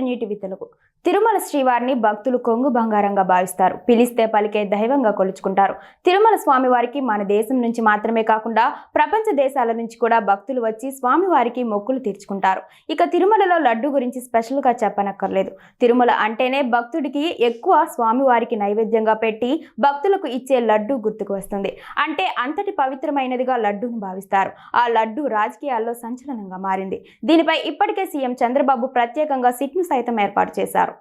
నీటి వితలకు తిరుమల శ్రీవారిని భక్తులు కొంగు బంగారంగా భావిస్తారు. పిలిస్తే పలికే దైవంగా కొలుచుకుంటారు. తిరుమల స్వామివారికి మన దేశం నుంచి మాత్రమే కాకుండా ప్రపంచ దేశాల నుంచి కూడా భక్తులు వచ్చి స్వామివారికి మొక్కులు తీర్చుకుంటారు. ఇక తిరుమలలో లడ్డు గురించి స్పెషల్గా చెప్పనక్కర్లేదు. తిరుమల అంటేనే భక్తుడికి ఎక్కువ స్వామివారికి నైవేద్యంగా పెట్టి భక్తులకు ఇచ్చే లడ్డు గుర్తుకు వస్తుంది. అంటే అంతటి పవిత్రమైనదిగా లడ్డూను భావిస్తారు. ఆ లడ్డు రాజకీయాల్లో సంచలనంగా మారింది. దీనిపై ఇప్పటికే సీఎం చంద్రబాబు ప్రత్యేకంగా సిట్ను సైతం ఏర్పాటు చేశారు.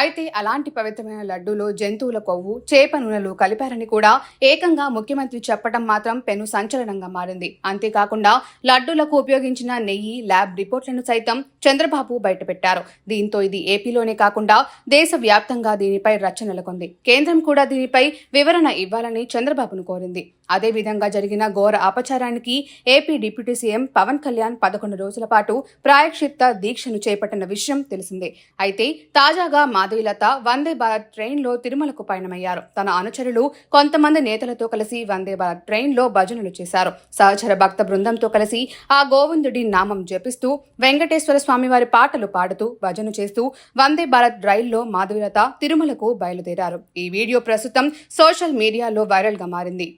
అయితే అలాంటి పవిత్రమైన లడ్డూలో జంతువుల కొవ్వు చేప నూనెలు కలిపారని కూడా ఏకంగా ముఖ్యమంత్రి చెప్పడం మాత్రం పెను సంచలనంగా మారింది. అంతేకాకుండా లడ్డూలకు ఉపయోగించిన నెయ్యి ల్యాబ్ రిపోర్ట్లను సైతం చంద్రబాబు బయటపెట్టారు. దీంతో ఇది ఏపీలోనే కాకుండా దేశవ్యాప్తంగా దీనిపై రచ్చ నెలకొంది. కేంద్రం కూడా దీనిపై వివరణ ఇవ్వాలని చంద్రబాబును కోరింది. అదేవిధంగా జరిగిన ఘోర అపచారానికి AP deputy CM Pawan Kalyan పదకొండు రోజుల పాటు ప్రాయక్షిత్త దీక్షను చేపట్టిన విషయం తెలిసిందే. అయితే తాజాగా మాధవీలత వందే భారత్ ట్రైన్లో తిరుమలకు పయనమయ్యారు. తన అనుచరులు కొంతమంది నేతలతో కలిసి వందే భారత్ ట్రైన్లో భజనలు చేశారు. సహచర భక్త బృందంతో కలిసి ఆ గోవిందుడి నామం జపిస్తూ వెంకటేశ్వర స్వామి వారి పాటలు పాడుతూ భజన చేస్తూ వందే భారత్ రైల్లో మాధవీలత తిరుమలకు బయలుదేరారు. ఈ వీడియో ప్రస్తుతం సోషల్ మీడియాలో వైరల్గా మారింది.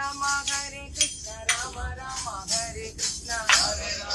Rama Hare Krishna Rama Rama Hare Krishna Hare Rama